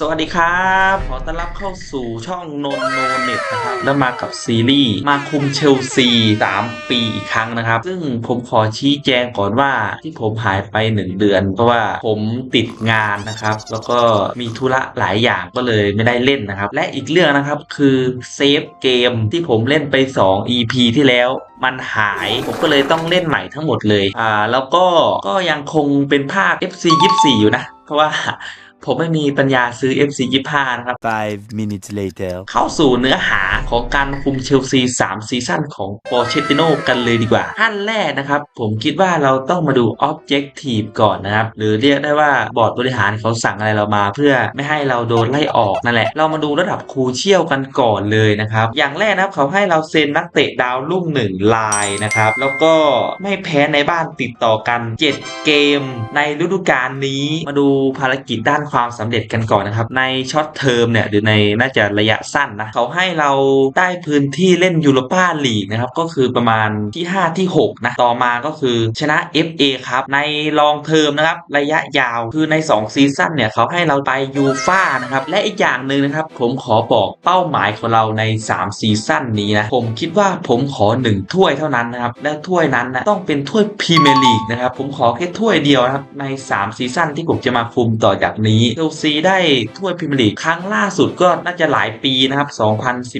สวัสดีครับ ขอต้อนรับเข้าสู่ช่องนนโนเน็ตนะครับแล้วมากับซีรีส์มาคุมเชลซี 3 ปีอีกครั้งนะครับ ซึ่งผมขอชี้แจงก่อนว่าที่ผมหายไป 1 เดือน เพราะว่าผมติดงานนะครับ แล้วก็มีธุระหลายอย่างก็เลยไม่ได้เล่นนะครับ และอีกเรื่องนะครับคือเซฟเกมที่ผมเล่นไป 2 EP ที่แล้วมันหายผมก็เลยต้องเล่นใหม่ทั้งหมดเลยอ่าแล้วก็ก็ยังคงเป็นภาค FC 24 อยู่นะ เพราะว่า ผมไม่มีปัญญาซื้อ FC 25 นะครับ Five minutes later. เข้าสู่เนื้อหาของการคุมเชลซี3ซีซั่นของโปเชตติโนกันเลยดีกว่าขั้นแรกนะครับ ผมคิดว่าเราต้องมาดู Objective ก่อนนะครับ หรือเรียกได้ว่าบอร์ดบริหารเขาสั่งอะไรเรามาเพื่อไม่ให้เราโดนไล่ออกนั่นแหละ เรามาดูระดับครูเชี่ยวกันก่อนเลยนะครับ อย่างแรกนะครับเขาให้เราเซ็นนักเตะดาวรุ่งหนึ่งลายนะครับ แล้วก็ไม่แพ้ในบ้านติดต่อกัน 7 เกมในฤดูกาลนี้มาดูภารกิจด้านความสำเร็จกันก่อนนะครับ ในช็อตเทอมเนี่ยหรือในน่าจะระยะสั้นนะเขาให้เราได้พื้นที่เล่นยูโรปาลีกนะครับก็คือประมาณที่ 5 ที่ 6 นะ ต่อมาก็คือชนะ FA ครับ ในลองเทอมนะครับ ระยะยาวคือใน 2 ซีซั่นเนี่ยเขาให้เราไปยูฟ่านะครับ และอีกอย่างหนึ่งนะครับ ผมขอบอกเป้าหมายของเราใน 3 ซีซั่นนี้นะ ผมคิดว่าผมขอ 1 ถ้วยเท่านั้นนะครับ และถ้วยนั้นนะต้องเป็นถ้วยพรีเมียร์ลีกนะครับ ผมขอแค่ถ้วยเดียวนะครับใน 3 ซีซั่นที่ผมจะมาคุมต่อจากนี้เชลซีได้ถ้วยพรีเมียร์ลีกครั้งล่าสุดก็น่าจะหลายปีนะครับ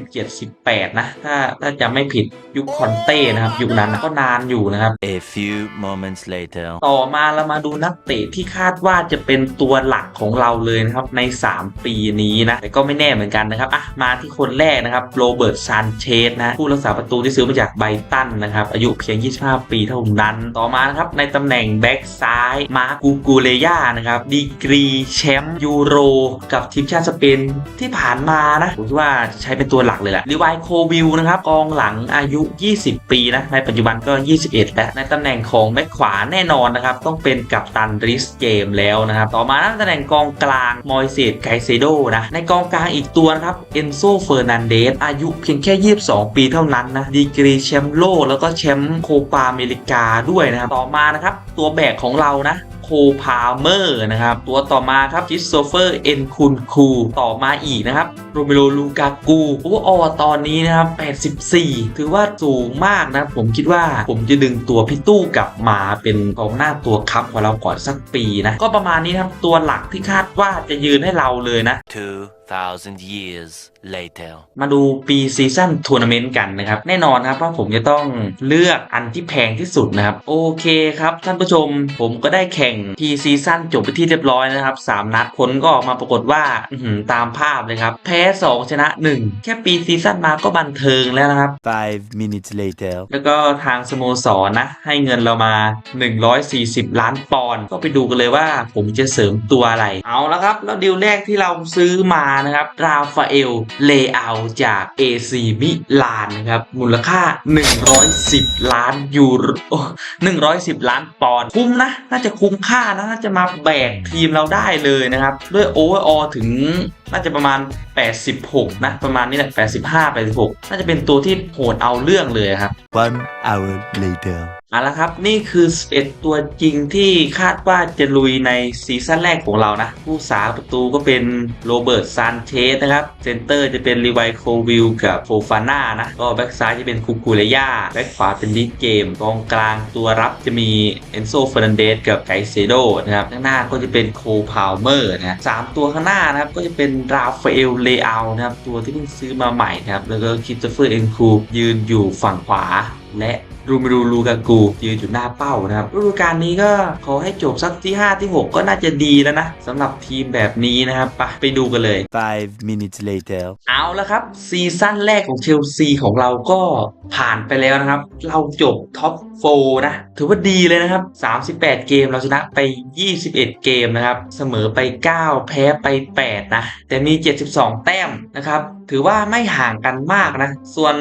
2017-18 นะ ถ้าถ้าจะไม่ผิดยุคคอนเต้นะครับ ยุคนั้นนะก็นานอยู่นะครับ A few moments later. ต่อมาเรามาดูนักเตะที่คาดว่าจะเป็นตัวหลักของเราเลยนะครับใน 3 ปีนี้นะ แต่ก็ไม่แน่เหมือนกันนะครับอะมาที่คนแรกนะครับโรเบิร์ตซานเชสนะผู้รักษาประตูที่ซื้อมาจากไบรตันนะครับอายุเพียง 25 ปีเท่านั้น ต่อมานะครับในตำแหน่งแบ็กซ้ายมาร์กูกูเลย่านะครับดีกรีแชมป์ยูโร กับทีมชาติสเปนที่ผ่านมานะผมคิดว่าใช้เป็นตัวหลักเลยแหละรีไวโควิลนะครับกองหลังอายุ 20 ปีนะในปัจจุบันก็ 21 แล้วในตำแหน่งของแบ็คขวาแน่นอนนะครับ ต้องเป็นกัปตันริสเจมแล้วนะครับ ต่อมาตำแหน่งกองกลางมอยเซตไกเซโดนะในกองกลางอีกตัวนะครับเอนโซเฟอร์นันเดสอายุเพียงแค่ 22 ปีเท่านั้นนะดีกรีแชมป์โลกแล้วก็แชมป์โคปาอเมริกาด้วยนะครับ ต่อมานะครับ ตัวแบกของเรานะ โคพาเมอร์นะครับ ตัวต่อมาครับจิสโซเฟอร์เอ็นคุนคูต่อมาอีกนะครับโรเมโรลูกากูโอ้ออตอนนี้นะครับ 84 ถือว่าสูงมากนะผมคิดว่าผมจะดึงตัวพี่ตู้กลับมาเป็นกองหน้าตัวคับของเราก่อนสักปีนะ ก็ประมาณนี้ครับตัวหลักที่คาดว่าจะยืนให้เราเลยนะ thousand years later. มาดูปีซีซั่นทัวร์นาเมนต์กันนะครับ แน่นอนครับว่าผมจะต้องเลือกอันที่แพงที่สุดนะครับ โอเคครับท่านผู้ชมผมก็ได้แข่งพีซีซั่นจบไปที่เรียบร้อยนะครับ 3 นัดผลก็ออกมาปรากฏว่าอื้อหือตามภาพเลยครับ แพ้ 2 ชนะ 1 แค่ปีซีซั่นมาก็บันเทิงแล้วนะครับ Five minutes later. แล้วก็ทางสโมสรนะ ให้เงินเรามา 140 ล้านปอนด์ก็ไปดูกันเลยว่าผมจะเสริมตัวอะไร เอาละครับแล้วดีลแรกที่เราซื้อมานะครับ ราฟาเอล เลอาจาก AC มิลานนะครับ มูลค่า 110 ล้านยูโรโอ้110 ล้านปอนด์ คุ้มนะ น่าจะคุ้มค่านะ น่าจะมาแบกทีมเราได้เลยนะครับ ด้วยโอเวอร์ออถึงน่าจะประมาณ 86 นะ ประมาณนี้แหละ 85 86 น่าจะเป็นตัวที่โหดเอาเรื่องเลยครับ One hour later. เอาละครับ นี่คือ11ตัวจริงที่คาดว่าจะลุยในซีซั่นแรกของเรานะ ผู้สาประตูก็เป็นโรเบิร์ตซานเชสนะครับเซนเตอร์จะเป็นรีไวโควิลกับโฟฟาน่านะ ก็แบ็กซ้ายจะเป็นคูคูเลย่าแบ็กขวาเป็นดิเกมกองกลางตัวรับจะมีเอนโซเฟอร์นันเดสกับไกเซโดนะครับข้างหน้าก็จะเป็นโคพาวเมอร์นะสามตัวข้างหน้านะครับก็จะเป็นราฟาเอลเลอานะครับตัวที่เพิ่งซื้อมาใหม่นะครับแล้วก็คิสโตเฟอร์เอ็นคูยืนอยู่ฝั่งขวา และรูมิรูลูกากูยืนอยู่หน้าเป้านะครับฤดูกาลนี้ก็ขอให้จบสักที่ 5 ที่ 6 ก็น่าจะดีแล้วนะสำหรับทีมแบบนี้นะครับไปไปดูกันเลย Five minutes later. เอาละครับ ซีซั่นแรกของเชลซีของเราก็ผ่านไปแล้วนะครับ เราจบท็อปโฟนะถือว่าดีเลยนะครับ 38 เกมเราชนะไป 21 เกมนะครับ เสมอไป 9 แพ้ไป 8 นะ แต่มี 72 แต้มนะครับถือว่าไม่ห่างกันมากนะ ส่วน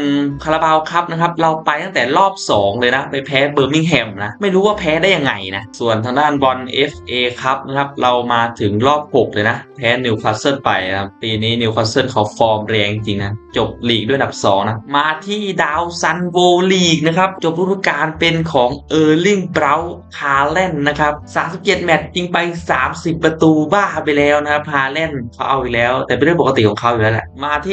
คาราบาวครับนะครับ เราไปตั้งแต่รอบ 2 เลยนะ ไปแพ้เบอร์มิงแฮมนะ ไม่รู้ว่าแพ้ได้ยังไงนะ ส่วนทางด้านบอล FA ครับนะครับ เรามาถึงรอบ 6 เลยนะ แพ้นิวคาสเซิลไปนะครับ ปีนี้นิวคาสเซิลเขาฟอร์มแรงจริงนะ จบลีกด้วยอันดับ 2 นะ มาที่ดาวซันโวลีกนะครับ จบฤดูกาลเป็นของเออร์ลิงเบราฮาแลนนะครับ 37 แมตช์ยิงไป 30 ประตูบ้าไปแล้วนะครับฮาแลนเขาเอาอีกแล้ว แต่เป็นเรื่องปกติของเขาอยู่แล้วแหละมาที่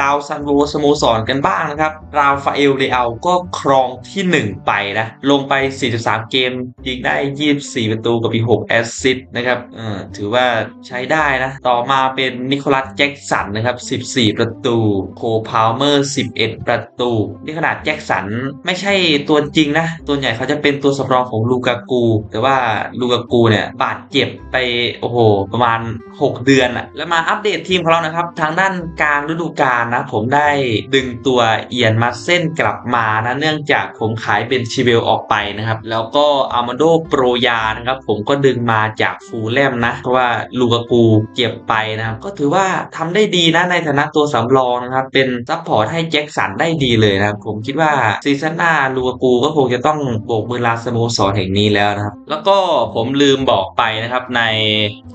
ดาวซันโวสโมสรกันบ้างนะครับ ราฟาเอลเรอัลก็ครองที่ 1 ไปนะ ลงไป 43 เกมยิงได้ 24 ประตูกับอีก6แอสซิสต์นะครับเออถือว่าใช้ได้นะ ต่อมาเป็นนิโคลัสแจ็กสันนะครับ 14 ประตู โคพาวเมอร์ 11 ประตู นี่ขนาดแจ็คสันไม่ใช่ตัวจริงนะ ตัวใหญ่เขาจะเป็นตัวสำรองของลูกากู แต่ว่าลูกากูเนี่ยบาดเจ็บไปโอ้โหประมาณ 6 เดือนอะแล้วมาอัปเดตทีมของเรานะครับ ทางด้านกลางฤดูกาลนะ ผมได้ดึงตัวเอียนมาเส้นกลับมานะ เนื่องจากผมขายเป็นชิเวลออกไปนะครับ แล้วก็อามาโดโปรยานะครับ ผมก็ดึงมาจากฟูแลมนะ เพราะว่าลูกากูเจ็บไปนะครับ ก็ถือว่าทำได้ดีนะในฐานะตัวสำรองนะครับ เป็นซัพพอร์ตให้แจ็คสันได้ดีเลยนะครับ ผมคิดว่าซีซั่นหน้าลูกากูก็คงจะต้องโบกมือลาสโมสรแห่งนี้แล้วนะครับ แล้วก็ผมลืมบอกไปนะครับใน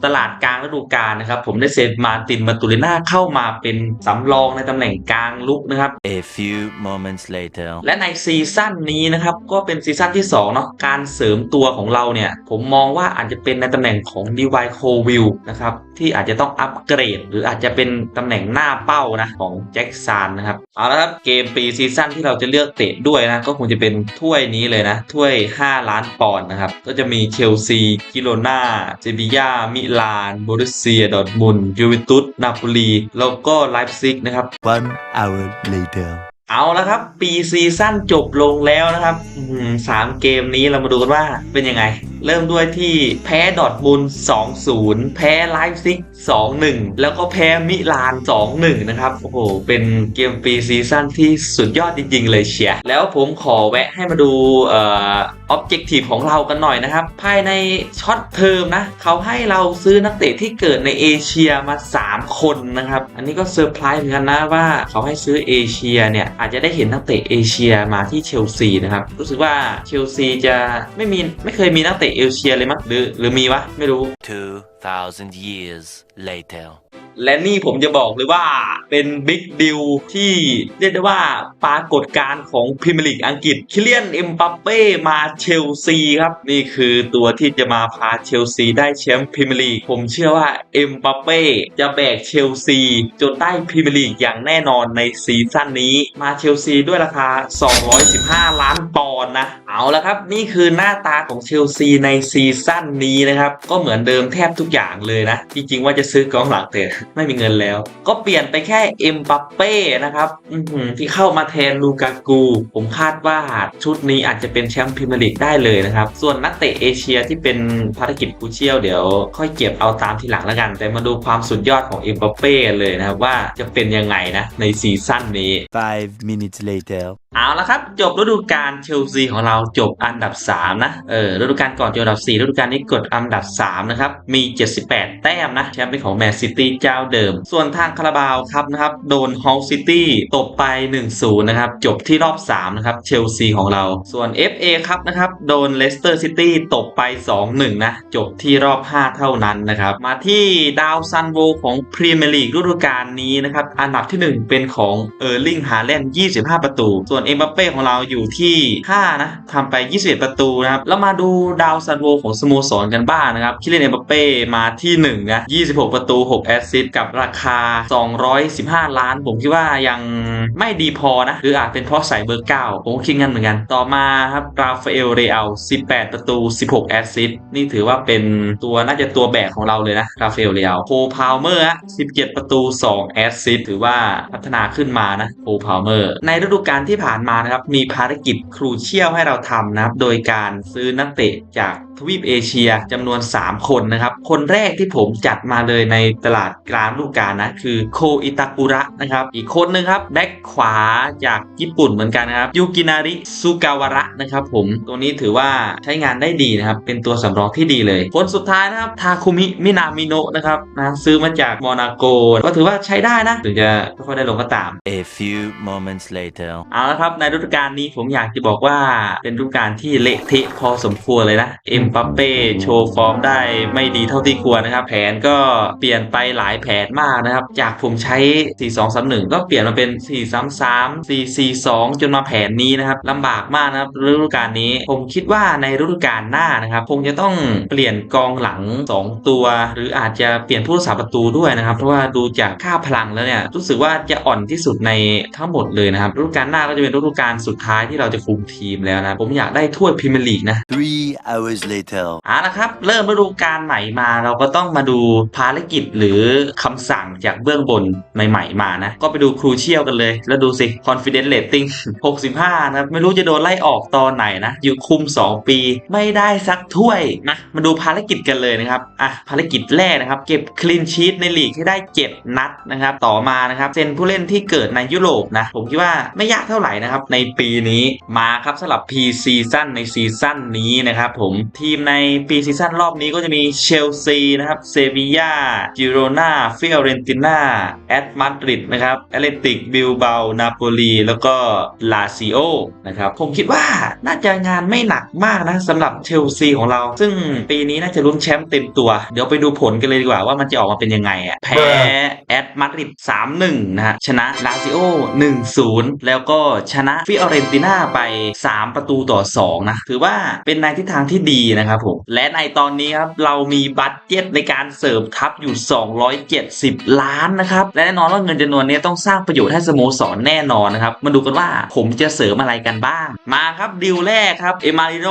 ตลาดกลางฤดูกาลนะครับ ผมได้เซ็นมาร์ตินมาตูเลน่าเข้ามาเป็นสำรองในตำแหน่งกลางลุกนะครับ A few moments later. และในซีซั่นนี้นะครับ ก็เป็นซีซั่นที่2เนาะการเสริมตัวของเราเนี่ย ผมมองว่าอาจจะเป็นในตำแหน่งของดีวายโควิลนะครับที่อาจจะต้องอัปเกรด หรืออาจจะเป็นตำแหน่งหน้าเป้านะของแจ็คซานนะครับเอาละครับเกมปีซีซั่นที่เราจะเลือกเตะด้วยนะก็คงจะเป็นถ้วยนี้เลยนะถ้วย 5 ล้านปอนด์นะครับก็จะมีเชลซีกิโลนาเซบียามิลานโบรุสเซียดอร์ทมุนด์ยูเวนตุสนาโปลีแล้วก็ไลป์ซิกนะครับ One hour later. เอาแล้วครับ ปีซีซั่นจบลงแล้วนะครับอื้อหือสามเกมนี้เรามาดูกันว่าเป็นยังไง เริ่มด้วยที่แพ้ดอทมุนด์2-0 แพ้ไลฟ์ซิก 2-1 แล้วก็แพ้มิลาน 2-1 นะครับ โอ้โห เป็นเกมปีซีซั่นที่สุดยอดจริง ๆ เลยเชียร์ แล้วผมขอแวะให้มาดูเอ่อออบเจกตีฟของเรากันหน่อยนะครับ ภายในช็อตเทอมนะ เขาให้เราซื้อนักเตะที่เกิดในเอเชียมา 3 คนนะครับ อันนี้ก็เซอร์ไพรส์เหมือนกันนะว่าเขาให้ซื้อเอเชียเนี่ย อาจจะได้เห็นนักเตะเอเชียมาที่เชลซีนะครับ รู้สึกว่าเชลซีจะไม่มีไม่เคยมีนักเตะเอเชียเลยมั้งหรือหรือมีวะไม่รู้ 2,000 years later. และนี่ผมจะบอกเลยว่าเป็นบิ๊กดิวที่เรียกได้ว่าปรากฏการณ์ของพรีเมียร์ลีกอังกฤษคิเลียนเอ็มบัปเป้มาเชลซีครับ นี่คือตัวที่จะมาพาเชลซีได้แชมป์พรีเมียร์ลีกผมเชื่อว่าเอ็มบัปเป้จะแบกเชลซีจนได้พรีเมียร์ลีกอย่างแน่นอนในซีซั่นนี้มาเชลซีด้วยราคา 215 ล้านปอนด์นะ เอาละครับ นี่คือหน้าตาของเชลซีในซีซั่นนี้นะครับ ก็เหมือนเดิมแทบทุกอย่างเลยนะ จริงๆว่าจะซื้อกองหลังแต่ไม่มีเงินแล้ว ก็เปลี่ยนไปแค่เอ็มบัปเป้นะครับอื้อหือที่เข้ามาแทนลูกากู ผมคาดว่าชุดนี้อาจจะเป็นแชมป์พรีเมียร์ลีกได้เลยนะครับ ส่วนนักเตะเอเชียที่เป็นภารกิจคูเชียลเดี๋ยวค่อยเก็บเอาตามทีหลังแล้วกัน แต่มาดูความสุดยอดของเอ็มบัปเป้เลยนะครับว่าจะเป็นยังไงนะ ในซีซั่นนี้ Five minutes later. เอาละครับ จบฤดูกาลเชลซีของเราจบอันดับ 3 นะ เออฤดูกาลก่อนจบอันดับ 4 ฤดูกาลนี้กดอันดับ 3 นะครับ มี 78 แต้มนะแชมป์เป็นของแมนซิตี้เจ้าเดิม ส่วนทางคาราบาวครับนะครับโดนฮอลซิตี้ตบไป 1-0 นะครับ จบที่รอบ 3 นะครับเชลซีของเรา ส่วน FA ครับนะครับโดนเลสเตอร์ซิตี้ตบไป 2-1 นะ จบที่รอบ 5 เท่านั้นนะครับ มาที่ดาวซันโวของพรีเมียร์ลีกฤดูกาลนี้นะครับ อันดับที่ 1 เป็นของเออร์ลิงฮาแลนด์25 ประตู ส่วนเอ็มบัปเป้ของเราอยู่ที่ 5 นะทำไป 21 ประตูนะครับ แล้วมาดูดาวซันโวของสโมสรกันบ้างนะครับคิเลนเอ็มบัปเป้มาที่ 1นะ26 ประตู 6 แอสซิสต์กับราคา 215 ล้าน ผมคิดว่ายังไม่ดีพอนะ หรืออาจเป็นเพราะใส่เบอร์ 9 ผมก็คิดงั้นเหมือนกัน ต่อมาครับราฟาเอลเรอัล18 ประตู 16 แอสซิสต์นี่ถือว่าเป็นตัวน่าจะตัวแบกของเราเลยนะราฟาเอลเรอัลโคพาวเมอร์17 ประตู 2 แอสซิสต์ถือว่าพัฒนาขึ้นมานะโคพาวเมอร์ในฤดูกาลที่ผ่านมานะครับมีภารกิจครูเชี่ยลให้เราทำนะครับโดยการซื้อนักเตะจากทวีปเอเชียจำนวน 3 คนนะครับ คนแรกที่ผมจัดมาเลยในตลาดกลางฤดูกาลนะ คือโคอิตากุระนะครับ อีกคนหนึ่งครับแบ็คขวาจากญี่ปุ่นเหมือนกันนะครับยูกินาริซุกาวาระนะครับผมตัวนี้ถือว่าใช้งานได้ดีนะครับ เป็นตัวสำรองที่ดีเลย คนสุดท้ายนะครับทาคุมิมินามิโนะนะครับนะซื้อมาจากโมนาโกก็ถือว่าใช้ได้นะถึงจะไม่ค่อยได้ลงก็ตาม A few moments later. เอาละครับในฤดูกาลนี้ผมอยากจะบอกว่าเป็นฤดูกาลที่เละเทะพอสมควรเลยนะเอ็มปัปเป้โชว์ฟอร์มได้ไม่ดีเท่าที่ควรนะครับ แผนก็เปลี่ยนไปหลายแผนมากนะครับ จากผมใช้ 4-2-3-1 ก็เปลี่ยนมาเป็น 4-3-3 4-4-2 จนมาแผนนี้นะครับลำบากมากนะครับฤดูกาลนี้ ผมคิดว่าในฤดูกาลหน้านะครับคงจะต้องเปลี่ยนกองหลัง 2 ตัว หรืออาจจะเปลี่ยนผู้รักษาประตูด้วยนะครับ เพราะว่าดูจากค่าพลังแล้วเนี่ยรู้สึกว่าจะอ่อนที่สุดในทั้งหมดเลยนะครับฤดูกาลหน้าก็จะเป็นฤดูกาลสุดท้ายที่เราจะคุมทีมแล้วนะผมอยากได้ถ้วยพรีเมียร์ลีกนะ Three hours later. เอาละครับ เริ่มฤดูกาลใหม่มา เราก็ต้องมาดูภารกิจหรือคำสั่งจากเบื้องบนใหม่ๆมานะ ก็ไปดูครูเชียลกันเลย แล้วดูสิ confidence rating 65 นะครับ ไม่รู้จะโดนไล่ออกตอนไหนนะ อยู่คุม 2 ปีไม่ได้สักถ้วยนะ มาดูภารกิจกันเลยนะครับ อะ ภารกิจแรกนะครับ เก็บคลีนชีตในลีกให้ได้ 7 นัดนะครับ ต่อมานะครับเซ็นผู้เล่นที่เกิดในยุโรปนะ ผมคิดว่าไม่ยากเท่าไหร่นะครับ ในปีนี้มาครับสำหรับ P ซีซั่นในซีซั่นนี้นะครับผมททีมในปีซีซั่นรอบนี้ก็จะมีเชลซีนะครับเซบียาจิโรนาฟิออเรนติน่าแอตมาดริดนะครับแอตเลติกบิลเบานาโปลีแล้วก็ลาซิโอนะครับผมคิดว่าน่าจะงานไม่หนักมากนะสำหรับเชลซีของเรา ซึ่งปีนี้น่าจะลุ้นแชมป์เต็มตัว เดี๋ยวไปดูผลกันเลยดีกว่าว่ามันจะออกมาเป็นยังไงอะแพ้แอตมาดริด3-1นะฮะชนะลาซิโอ1-0 แล้วก็ชนะฟิออเรนติน่าไป 3 ประตูต่อ 2 นะ ถือว่าเป็นในทิศทางที่ดีนะครับผม และในตอนนี้ครับเรามีบัตเจ็ตในการเสริมทัพอยู่ 270 ล้านนะครับ และแน่นอนว่าเงินจำนวนนี้ต้องสร้างประโยชน์ให้สโมสรแน่นอนนะครับ มาดูกันว่าผมจะเสริมอะไรกันบ้าง มาครับดิวแรกครับ เอมาริโน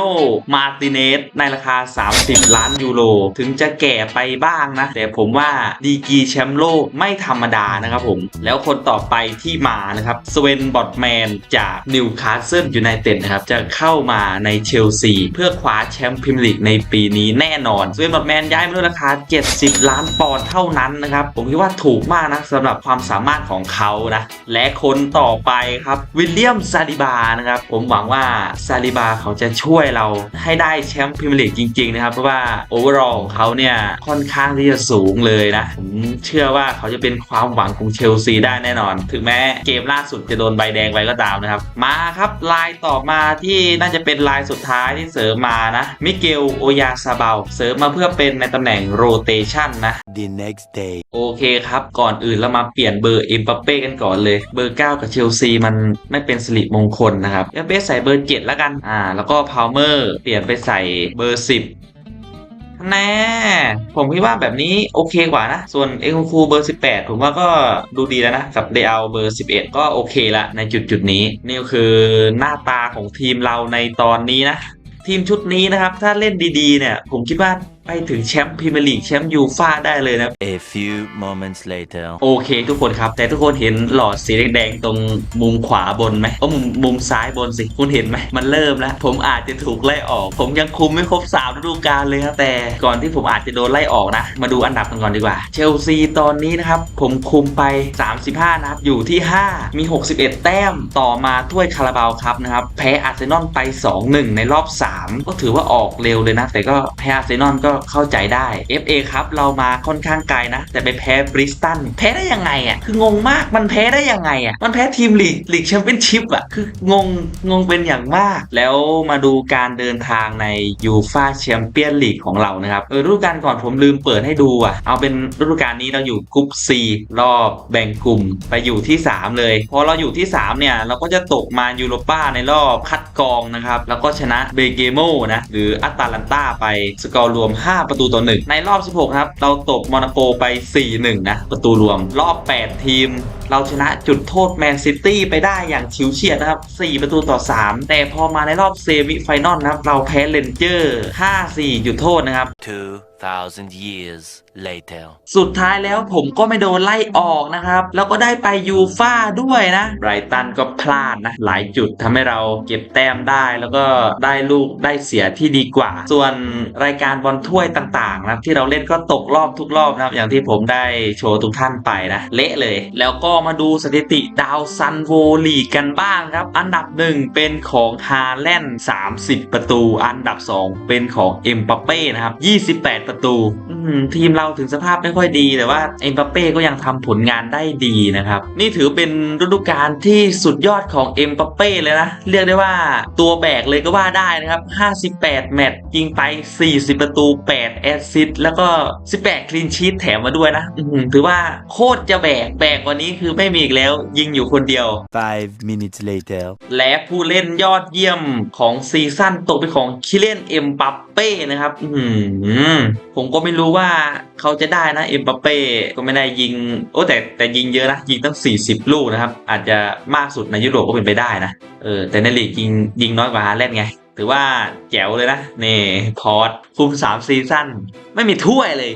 มาติเนสในราคา 30 ล้านยูโร ถึงจะแก่ไปบ้างนะ แต่ผมว่าดีกีแชมป์โลกไม่ธรรมดานะครับผม แล้วคนต่อไปที่มานะครับสเวนบอดแมนจากนิวคาสเซิลยูไนเต็ดนะครับจะเข้ามาในเชลซีเพื่อคว้าแชมป์รีเมียร์ลีกในปีนี้แน่นอนสเวนบอดแมนย้ายมาด้วยราคา 70 ล้านปอนด์เท่านั้นนะครับ ผมคิดว่าถูกมากนะสำหรับความสามารถของเขานะ และคนต่อไปครับวิลเลียมซาลิบานะครับ ผมหวังว่าซาลิบาเขาจะช่วยเราให้ได้แชมป์พรีเมียร์ลีกจริง ๆ นะครับ เพราะว่าโอเวอร์อลของเขาเนี่ยค่อนข้างที่จะสูงเลยนะ ผมเชื่อว่าเขาจะเป็นความหวังของเชลซีได้แน่นอน ถึงแม้เกมล่าสุดจะโดนใบแดงไปก็ตามนะครับ มาครับลายต่อมาที่น่าจะเป็นลายสุดท้ายที่เสริมมานะมิกเกลโอยาซาเบาเสริมมาเพื่อเป็นในตำแหน่งโรเตชันนะ The next day. โอเคครับ ก่อนอื่นเรามาเปลี่ยนเบอร์เอ็มบัปเป้กันก่อนเลย เบอร์ 9 กับเชลซี มันไม่เป็นสิริมงคลนะครับเอ็มบัปเป้ใส่เบอร์ 7 แล้วกัน อ่า แล้วก็พาวเมอร์เปลี่ยนไปใส่เบอร์ 10แน่ผมคิดว่าแบบนี้โอเคกว่านะ ส่วนเอ็งคูเบอร์ 18 ผมว่าก็ดูดีแล้วนะ กับเดอาเบอร์ 11 ก็โอเคละในจุดจุดๆนี้ นี่ก็คือหน้าตาของทีมเราในตอนนี้นะ ทีมชุดนี้นะครับ ถ้าเล่นดีๆเนี่ย ผมคิดว่า ไปถึงแชมป์พรีเมียร์ลีกแชมป์ยูฟ่าได้เลยนะ A few moments later. โอเคทุกคนครับ แต่ทุกคนเห็นหลอดสีแดงๆตรงมุมขวาบนไหมก็มุมมุมซ้ายบนสิ คุณเห็นไหม มันเริ่มแล้ว ผมอาจจะถูกไล่ออก ผมยังคุมไม่ครบ3ฤดูกาลเลยครับ แต่ก่อนที่ผมอาจจะโดนไล่ออกนะ มาดูอันดับกันก่อนดีกว่า เชลซีตอนนี้นะครับ ผมคุมไป 35 นัดอยู่ที่ 5 มี 61 แต้มต่อมาถ้วยคาราบาวครับนะครับแพ้อาร์เซนอลไป 2-1 ในรอบ 3 ก็ถือว่าออกเร็วเลยนะ แต่ก็แพ้อาร์เซนอลก็เข้าใจได้ FA ครับเรามาค่อนข้างไกลนะ แต่ไปแพ้บริสตันแพ้ได้ยังไงอะคืองงมากมันแพ้ได้ยังไงอะมันแพ้ทีมลีกลีกแชมเปี้ยนชิพอะคืองงงงเป็นอย่างมาก แล้วมาดูการเดินทางในยูฟาแชมเปี้ยนลีกของเรานะครับเออฤดูกาลก่อนผมลืมเปิดให้ดูอะเอาเป็นฤดูกาลนี้เราอยู่กรุ๊ป C รอบแบ่งกลุ่มไปอยู่ที่ 3 เลย พอเราอยู่ที่ 3 เนี่ย เราก็จะตกมายูโรป้าในรอบคัดกรองนะครับ แล้วก็ชนะเบเกโมนะ หรืออัตตาลันตาไปสกอร์รวม5 ประตูต่อ1ในรอบ 16 ครับ เราตกมอนาโกไป 4-1 นะ ประตูรวม รอบ 8 ทีม เราชนะจุดโทษแมนซิตี้ไปได้อย่างชิวเฉียดนะครับ 4 ประตูต่อ 3 แต่พอมาในรอบเซมิไฟนอลนะครับ เราแพ้เลนเจอร์ 5-4 จุดโทษนะครับ thousand years later. สุดท้ายแล้วผมก็ไม่โดนไล่ออกนะครับ แล้วก็ได้ไปยูฟ่าด้วยนะไบรตันก็พลาดนะ หลายจุดทำให้เราเก็บแต้มได้แล้วก็ได้ลูกได้เสียที่ดีกว่า ส่วนรายการบอลถ้วยต่างๆนะที่เราเล่นก็ตกรอบทุกรอบนะครับ อย่างที่ผมได้โชว์ทุกท่านไปนะ เละเลย แล้วก็มาดูสถิติดาวซันโวลีกันบ้างครับ อันดับหนึ่งเป็นของฮาแลนด์30 ประตู อันดับ 2 เป็นของเอ็มบัปเป้นะครับ28ประตู อืมทีมเราถึงสภาพไม่ค่อยดี แต่ว่าเอ็มบัปเป้ก็ยังทำผลงานได้ดีนะครับ นี่ถือเป็นฤดูกาลที่สุดยอดของเอ็มบัปเป้เลยนะ เรียกได้ว่าตัวแบกเลยก็ว่าได้นะครับ 58 แมตช์ยิงไป 40 ประตู 8 แอสซิสต์แล้วก็ 18 คลีนชีตแถมมาด้วยนะอืมถือว่าโคตรจะแบก แบกกว่านี้คือไม่มีอีกแล้ว ยิงอยู่คนเดียว Five minutes later. และผู้เล่นยอดเยี่ยมของซีซั่นตกเป็นของคิเลนเอ็มบัปเป้นะครับ อื้อหือผมก็ไม่รู้ว่าเขาจะได้นะเอ็มบัปเป้ก็ไม่ได้ยิง โอ้แต่แต่ยิงเยอะนะ ยิงตั้ง 40 ลูกนะครับ อาจจะมากสุดในยุโรปก็เป็นไปได้นะเออแต่ในลีกยิงยิงน้อยกว่าฮาแลนด์ไง ถือว่าแจ๋วเลยนะ นี่พอร์ตคุม3ซีซั่นไม่มีถ้วยเลย